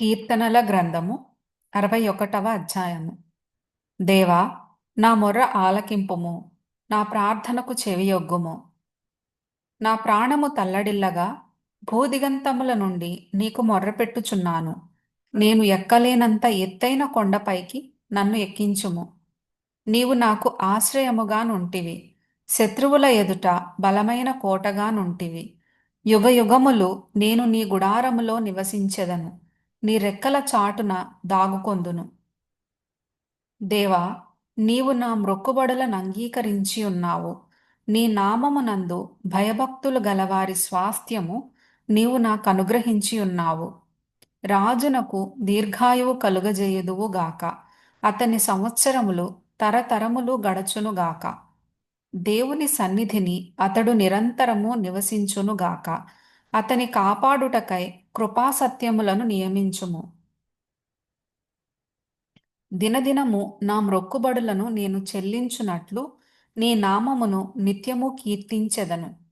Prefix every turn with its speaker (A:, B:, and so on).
A: కీర్తనల గ్రంథము అరవై ఒకటవ అధ్యాయము. దేవా నా మొర్ర ఆలకింపుము నా ప్రార్థనకు చెవియొగ్గుము. నా ప్రాణము తల్లడిల్లగా భూదిగంతముల నుండి నీకు మొర్రపెట్టుచున్నాను నేను ఎక్కలేనంత ఎత్తైన కొండపైకి నన్ను ఎక్కించుము. నీవు నాకు ఆశ్రయముగా నుంటివి శత్రువుల ఎదుట బలమైన కోటగా నుంటివి. యుగయుగములు నేను నీ గుడారములో నివసించెదను. నీ రెక్కల చాటున దాగుకొందును. దేవా నీవు నా మ్రొక్కుబడులను అంగీకరించి ఉన్నావు. నీ నామమునందు భయభక్తులు గలవారి స్వాస్థ్యము నీవు నాకు అనుగ్రహించి ఉన్నావు. రాజునకు దీర్ఘాయువు కలుగజేయుదువుగాక అతని సంవత్సరములు తరతరములు గడచునుగాక దేవుని సన్నిధిని అతడు నిరంతరము నివసించునుగాక అతని కాపాడుటకై కృపాసత్యములను నియమించుము. దినదినము నా మ్రొక్కుబడులను నేను చెల్లించునట్లు నీ నామమును నిత్యము కీర్తించెదను.